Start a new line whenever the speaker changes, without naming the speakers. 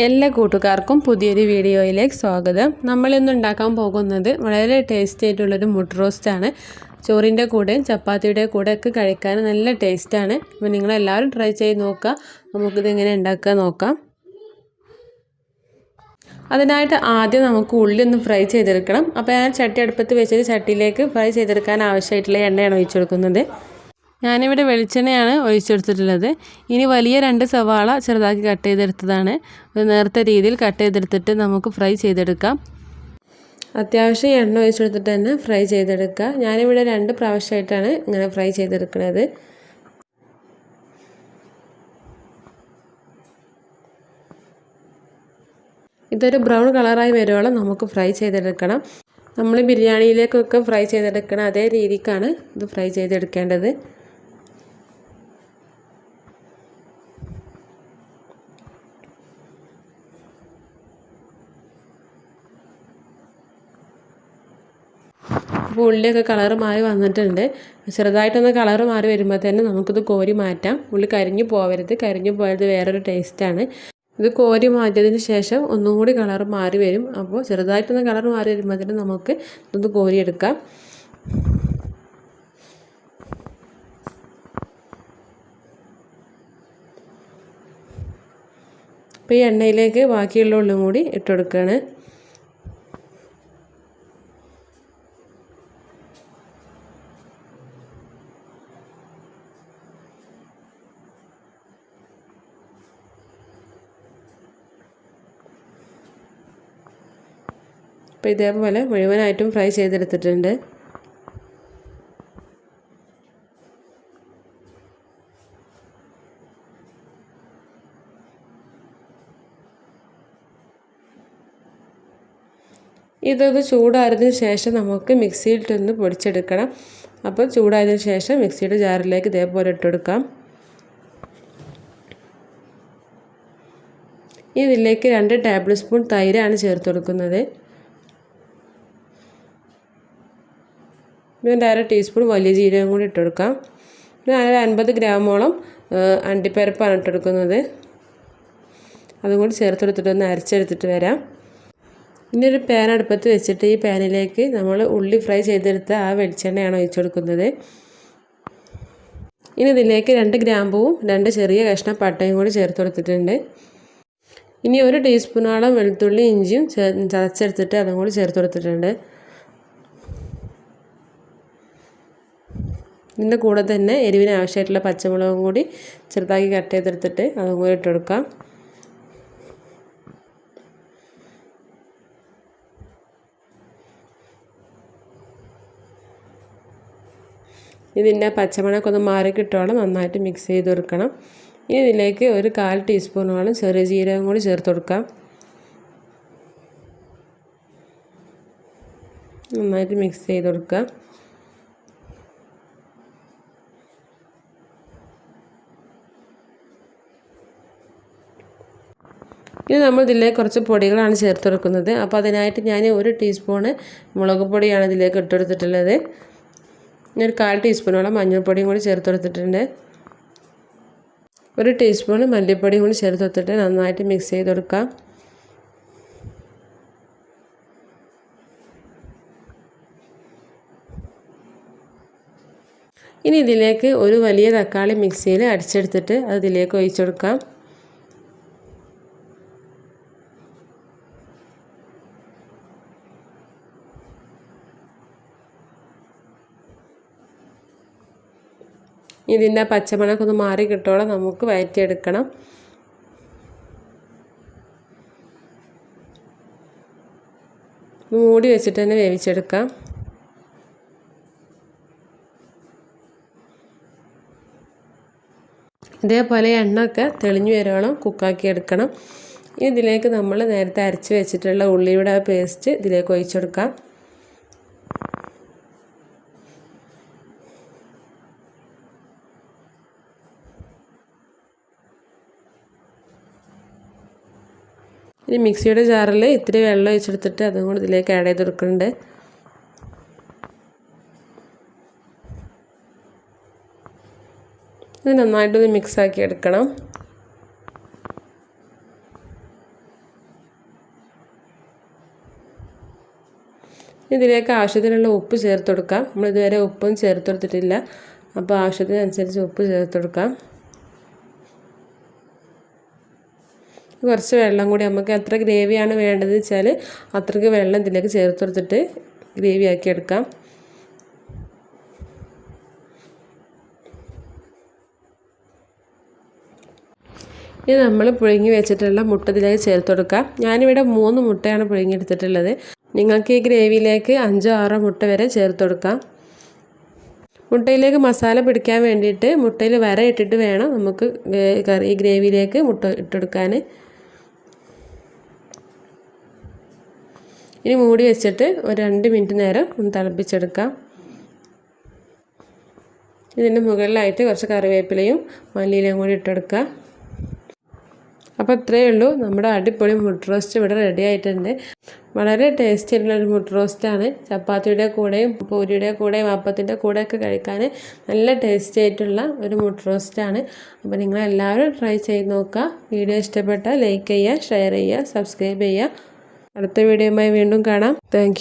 എല്ലാ കൂട്ടുകാർക്കും പുതിയൊരു വീഡിയോയിലേക്ക് സ്വാഗതം. നമ്മളിന്ന് ഉണ്ടാക്കാൻ പോകുന്നത് വളരെ ടേസ്റ്റി ആയിട്ടുള്ളൊരു മുട്ട റോസ്റ്റാണ് ചോറിന്റെ കൂടെയും ചപ്പാത്തിയുടെ കൂടെ ഒക്കെ കഴിക്കാൻ നല്ല ടേസ്റ്റാണ് അപ്പോൾ നിങ്ങളെല്ലാവരും ട്രൈ ചെയ്ത് നോക്കുക. നമുക്കിത് എങ്ങനെ ഉണ്ടാക്കുക നോക്കാം. അതിനായിട്ട് ആദ്യം നമുക്ക് ഉള്ളി ഒന്ന് ഫ്രൈ ചെയ്തെടുക്കണം. അപ്പോൾ ഞാൻ ചട്ടി അടുപ്പത്ത് വെച്ചിട്ട് ചട്ടിയിലേക്ക് ഫ്രൈ ചെയ്തെടുക്കാൻ ആവശ്യമായിട്ടുള്ള എണ്ണയാണ് ഒഴിച്ചു കൊടുക്കുന്നത്. ഞാനിവിടെ വെളിച്ചെണ്ണയാണ് ഒഴിച്ചെടുത്തിട്ടുള്ളത്. ഇനി വലിയ രണ്ട് സവാള ചെറുതാക്കി കട്ട് ചെയ്തെടുത്തതാണ്. ഒരു നേർത്ത രീതിയിൽ കട്ട് ചെയ്തെടുത്തിട്ട് നമുക്ക് ഫ്രൈ ചെയ്തെടുക്കാം. അത്യാവശ്യം എണ്ണ ഒഴിച്ചെടുത്തിട്ട് തന്നെ ഫ്രൈ ചെയ്തെടുക്കുക. ഞാനിവിടെ രണ്ട് പ്രാവശ്യമായിട്ടാണ് ഇങ്ങനെ ഫ്രൈ ചെയ്തെടുക്കുന്നത്. ഇതൊരു ബ്രൗൺ കളറായി വരുവോളം നമുക്ക് ഫ്രൈ ചെയ്തെടുക്കണം. നമ്മൾ ബിരിയാണിയിലേക്കൊക്കെ ഫ്രൈ ചെയ്തെടുക്കണം അതേ രീതിക്കാണ് ഇത് ഫ്രൈ ചെയ്തെടുക്കേണ്ടത്. ഉള്ളിയൊക്കെ കളറ് മാറി വന്നിട്ടുണ്ട്. ചെറുതായിട്ടൊന്ന് കളറ് മാറി വരുമ്പോൾ തന്നെ നമുക്കിത് കോരി മാറ്റാം. ഉള്ളി കരിഞ്ഞു പോവരുത്. കരിഞ്ഞു പോയത് വേറൊരു ടേസ്റ്റാണ് ഇത് കോരി മാറ്റിയതിന് ശേഷം ഒന്നും കൂടി കളർ മാറി വരും. അപ്പോൾ ചെറുതായിട്ടൊന്ന് കളർ മാറി വരുമ്പോൾ തന്നെ നമുക്ക് ഇതൊന്ന് കോരിയെടുക്കാം. അപ്പോൾ ഈ എണ്ണയിലേക്ക് ബാക്കിയുള്ള ഉള്ളും കൂടി ഇട്ടുകൊടുക്കുകയാണ് അപ്പോൾ ഇതേപോലെ മുഴുവനായിട്ടും ഫ്രൈ ചെയ്തെടുത്തിട്ടുണ്ട്. ഇതൊന്ന് ചൂടായതിന് ശേഷം നമുക്ക് മിക്സിയിലിട്ടൊന്ന് പൊടിച്ചെടുക്കണം. അപ്പോൾ ചൂടായതിന് ശേഷം മിക്സിയുടെ ജാറിലേക്ക് ഇതേപോലെ ഇട്ടെടുക്കാം. ഇതിലേക്ക് രണ്ട് ടേബിൾ സ്പൂൺ തൈരാണ് ചേർത്ത് കൊടുക്കുന്നത്. പിന്നെ അര ടീസ്പൂൺ വലിയ ജീരകം കൂടി ഇട്ട് പിന്നെ അര അൻപത് ഗ്രാമോളം അണ്ടിപ്പരപ്പാണ് ഇട്ടെടുക്കുന്നത് അതും കൂടി ചേർത്തെടുത്തിട്ട് ഒന്ന് അരച്ചെടുത്തിട്ട് വരാം. ഇനി ഒരു പാൻ അടുപ്പത്ത് വെച്ചിട്ട് ഈ പാനിലേക്ക് നമ്മൾ ഉള്ളി ഫ്രൈ ചെയ്തെടുത്ത ആ വെളിച്ചെണ്ണയാണ് ഒഴിച്ചു കൊടുക്കുന്നത്. ഇനി ഇതിലേക്ക് രണ്ട് ഗ്രാമ്പൂവും രണ്ട് ചെറിയ കഷ്ണം പട്ടയും കൂടി ചേർത്ത് കൊടുത്തിട്ടുണ്ട്. ഇനി ഒരു ടീസ്പൂണോളം വെളുത്തുള്ളി ഇഞ്ചിയും ചതച്ചെടുത്തിട്ട് അതും കൂടി ചേർത്ത് കൊടുത്തിട്ടുണ്ട്. ഇതിന്റെ കൂടെ തന്നെ എരിവിന് ആവശ്യമായിട്ടുള്ള പച്ചമുളകും കൂടി ചെറുതാക്കി കട്ട് ചെയ്തെടുത്തിട്ട് അതും കൂടി ഇട്ട് കൊടുക്കാം ഇതിന്റെ പച്ചമുളക് ഒന്ന് മാറി നന്നായിട്ട് മിക്സ് ചെയ്ത് കൊടുക്കണം. ഇനി ഇതിലേക്ക് ഒരു കാൽ ടീസ്പൂണോളം ചെറിയ ജീരകം കൂടി ചേർത്ത് കൊടുക്കാം. നന്നായിട്ട് മിക്സ് ചെയ്ത് കൊടുക്കുക. ഇനി നമ്മൾ ഇതിലേക്ക് കുറച്ച് പൊടികളാണ് ചേർത്ത് കൊടുക്കുന്നത് അപ്പോൾ അതിനായിട്ട് ഞാൻ ഒരു ടീസ്പൂണ് മുളക് പൊടിയാണ് ഇതിലേക്ക് ഇട്ടെടുത്തിട്ടുള്ളത്. ഞാൻ ഒരു കാൽ ടീസ്പൂണോളം മഞ്ഞൾപ്പൊടിയും കൂടി ചേർത്ത് കൊടുത്തിട്ടുണ്ട് ഒരു ടീസ്പൂൺ മല്ലിപ്പൊടിയും കൂടി ചേർത്ത് കൊടുത്തിട്ട് നന്നായിട്ട് മിക്സ് ചെയ്ത് കൊടുക്കാം ഇനി ഇതിലേക്ക് ഒരു വലിയ തക്കാളി മിക്സിയിൽ അടിച്ചെടുത്തിട്ട് അത് ഇതിലേക്ക് ഒഴിച്ചു കൊടുക്കാം ഇതിന്റെ പച്ചമണമൊക്കെ ഒന്ന് മാറി കിട്ടോളം നമുക്ക് വയറ്റിയെടുക്കണം. മൂടി വെച്ചിട്ട് തന്നെ വേവിച്ചെടുക്കാം. ഇതേപോലെ എണ്ണയൊക്കെ തെളിഞ്ഞു വരുവോളം കുക്കാക്കി എടുക്കണം ഇതിലേക്ക് നമ്മൾ നേരത്തെ അരച്ച് വെച്ചിട്ടുള്ള ഉള്ളിയുടെ പേസ്റ്റ് ഇതിലേക്ക് ഒഴിച്ചെടുക്കാം. ഇനി മിക്സിയുടെ ജാറിൽ ഇത്തിരി വെള്ളം ഒഴിച്ചെടുത്തിട്ട് അതും കൂടി ഇതിലേക്ക് ആഡ് ചെയ്ത് കൊടുക്കുന്നുണ്ട്. ഇത് നന്നായിട്ടൊന്ന് മിക്സാക്കി എടുക്കണം. ഇതിലേക്ക് ആവശ്യത്തിനുള്ള ഉപ്പ് ചേർത്ത് കൊടുക്കാം. നമ്മൾ ഇതുവരെ ഉപ്പും ചേർത്ത് കൊടുത്തിട്ടില്ല. അപ്പോൾ ആവശ്യത്തിനനുസരിച്ച് ഉപ്പ് ചേർത്ത് കൊടുക്കാം. കുറച്ച് വെള്ളം കൂടി നമുക്ക് എത്ര ഗ്രേവിയാണ് വേണ്ടത് വെച്ചാൽ അത്രയ്ക്ക് വെള്ളം ഇതിലേക്ക് ചേർത്ത് കൊടുത്തിട്ട് ഗ്രേവി ആക്കി എടുക്കാം. ഇനി നമ്മൾ പുഴുങ്ങി വെച്ചിട്ടുള്ള മുട്ട ഇതിലേക്ക് ചേർത്ത് കൊടുക്കാം. ഞാനിവിടെ മൂന്ന് മുട്ടയാണ് പുഴുങ്ങിയെടുത്തിട്ടുള്ളത് നിങ്ങൾക്ക് ഈ ഗ്രേവിയിലേക്ക് അഞ്ചോ ആറോ മുട്ട വരെ ചേർത്ത് കൊടുക്കാം. മുട്ടയിലേക്ക് മസാല പിടിക്കാൻ വേണ്ടിയിട്ട് മുട്ടയിൽ വര ഇട്ടിട്ട് വേണം നമുക്ക് ഈ ഗ്രേവിയിലേക്ക് മുട്ട ഇട്ടെടുക്കാൻ ഇനി മൂടി വെച്ചിട്ട് ഒരു രണ്ട് മിനിറ്റ് നേരം ഒന്ന് തിളപ്പിച്ചെടുക്കാം. ഇതിന്റെ മുകളിലായിട്ട് കുറച്ച് കറിവേപ്പിലയും മല്ലിയിലയും കൂടി ഇട്ടെടുക്കുക. അപ്പോൾ ഇത്രയേ ഉള്ളൂ. നമ്മുടെ അടിപൊളി മുട്ട റോസ്റ്റ് ഇവിടെ റെഡി ആയിട്ടുണ്ട്. വളരെ ടേസ്റ്റി ആയിട്ടുള്ള ഒരു മുട്ട റോസ്റ്റാണ് ചപ്പാത്തിയുടെ കൂടെയും പൂരിയുടെ കൂടെയും അപ്പത്തിന്റെ കൂടെയൊക്കെ കഴിക്കാൻ നല്ല ടേസ്റ്റി ആയിട്ടുള്ള ഒരു മുട്ട റോസ്റ്റാണ് അപ്പോൾ നിങ്ങളെല്ലാവരും ട്രൈ ചെയ്ത് നോക്കുക. വീഡിയോ ഇഷ്ടപ്പെട്ടാൽ ലൈക്ക് ചെയ്യുക ഷെയർ ചെയ്യുക സബ്സ്ക്രൈബ് ചെയ്യുക. അടുത്ത വീഡിയോയുമായി വീണ്ടും കാണാം. താങ്ക്